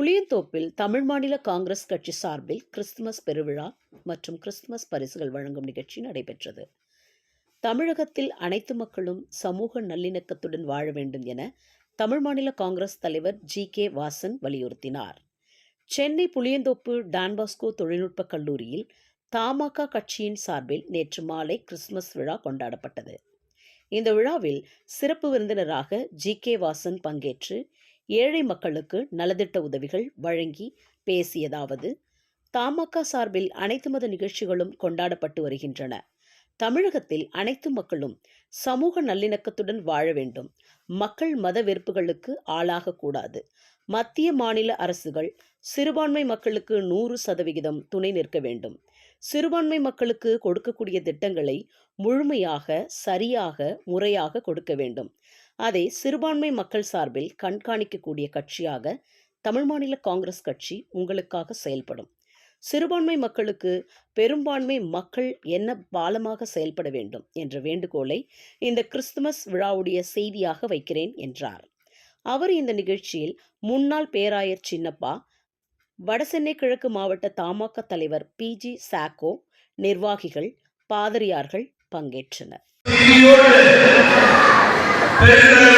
புளியந்தோப்பில் தமிழ் மாநில காங்கிரஸ் கட்சி சார்பில் கிறிஸ்துமஸ் பெருவிழா மற்றும் கிறிஸ்துமஸ் பரிசுகள் வழங்கும் நிகழ்ச்சி நடைபெற்றது. தமிழகத்தில் அனைத்து மக்களும் சமூக நல்லிணக்கத்துடன் வாழ வேண்டும் என தமிழ் மாநில காங்கிரஸ் தலைவர் ஜி. கே. வாசன் வலியுறுத்தினார். சென்னை புளியந்தோப்பு டான்பாஸ்கோ தொழில்நுட்ப கல்லூரியில் தமாக கட்சியின் சார்பில் நேற்று மாலை கிறிஸ்துமஸ் விழா கொண்டாடப்பட்டது. இந்த விழாவில் சிறப்பு விருந்தினராக ஜி. கே. வாசன் பங்கேற்று ஏழை மக்களுக்கு நலத்திட்ட உதவிகள் வழங்கி பேசியதாவது தமாக சார்பில் அனைத்து மத நிகழ்ச்சிகளும் கொண்டாடப்பட்டு வருகின்றன. தமிழகத்தில் அனைத்து மக்களும் சமூக நல்லிணக்கத்துடன் வாழ வேண்டும். மக்கள் மத வெறுப்புகளுக்கு ஆளாகக்கூடாது மத்திய மாநில அரசுகள் சிறுபான்மை மக்களுக்கு நூறு சதவிகிதம் துணை நிற்க வேண்டும். சிறுபான்மை மக்களுக்கு கொடுக்கக்கூடிய திட்டங்களை முழுமையாக சரியாக முறையாக கொடுக்க வேண்டும். அதை சிறுபான்மை மக்கள் சார்பில் கண்காணிக்கக்கூடிய கட்சியாக தமிழ் மாநில காங்கிரஸ் கட்சி உங்களுக்காக செயல்படும். சிறுபான்மை மக்களுக்கு பெரும்பான்மை மக்கள் என்ன பாலமாக செயல்பட வேண்டும் என்ற வேண்டுகோளை இந்த கிறிஸ்துமஸ் விழாவுடைய செய்தியாக வைக்கிறேன் என்றார். அவர் இந்த நிகழ்ச்சியில் முன்னாள் பேராயர் சின்னப்பா வடசென்னை கிழக்கு மாவட்ட தமாக தலைவர் பி. ஜி. சாக்கோ நிர்வாகிகள் பாதிரியார்கள் பங்கேற்றனர். Ele